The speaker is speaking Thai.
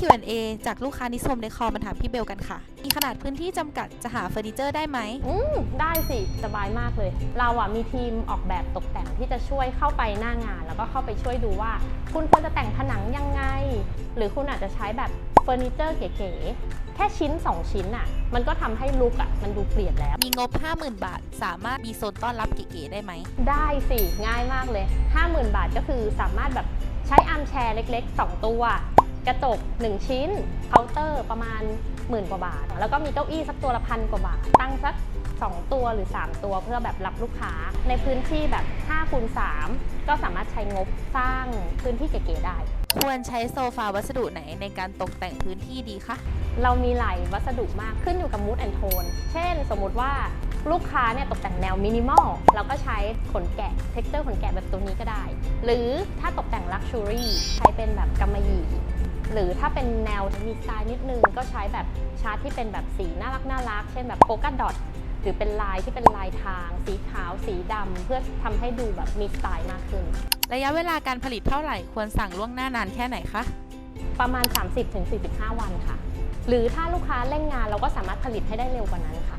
Q&A จากลูกค้านิสมเดคอมาถามพี่เบลกันค่ะ มีขนาดพื้นที่จำกัดจะหาเฟอร์นิเจอร์ได้ไหม อืมได้สิ สบายมากเลย เราอะมีทีมออกแบบตกแต่งที่จะช่วยเข้าไปหน้างาน แล้วก็เข้าไปช่วยดูว่า คุณควรจะแต่งผนังยังไง หรือคุณอาจจะใช้แบบเฟอร์นิเจอร์เก๋ๆ แค่ชิ้น 2 ชิ้นอะมันก็ทำให้ลุคอะมันดูเปลี่ยนแล้ว มีงบ 50,000 บาท สามารถมีโซนต้อนรับเก๋ๆได้ไหม ได้สิ ง่ายมากเลย 50,000 บาทก็คือสามารถแบบใช้อาร์มแชร์เล็ก ๆ 2 ตัว กระจก 1 ชิ้นเคาน์เตอร์ประมาณหมื่นกว่าบาท แล้วก็มีเก้าอี้สักตัวละพันกว่าบาท ตั้งสัก 2 ตัวหรือ 3 ตัวเพื่อแบบรับลูกค้า ในพื้นที่แบบ5คูณ3ก็สามารถใช้งบสร้างพื้นที่เก๋ๆได้ ควรใช้โซฟาวัสดุไหนในการตกแต่งพื้นที่ดีคะ เรามีหลายวัสดุมากขึ้นอยู่กับมูดแอนโทน เช่น สมมุติว่าลูกค้าเนี่ยตกแต่งแนวมินิมอลเราก็ใช้ขนแกะเท็กเจอร์ขนแกะแบบตัวนี้ก็ได้ หรือถ้าตกแต่งลักชูรี่ใช้เป็นแบบกำมะหยี่ หรือถ้าเป็นแนวมีสไตล์นิดนึง ก็ใช้แบบชาร์ตที่เป็นแบบสีน่ารักน่ารัก เช่นแบบโฟกัสดอทหรือเป็นลายที่เป็นลายทาง สีขาว สีดำเพื่อทำให้ดูแบบมีสไตล์มากขึ้น ระยะเวลาการผลิตเท่าไหร่ควรสั่งล่วงหน้านานแค่ไหนคะ ประมาณ 30-45 วันค่ะ หรือถ้าลูกค้าเร่งงานเราก็สามารถผลิตให้ได้เร็วกว่านั้นค่ะ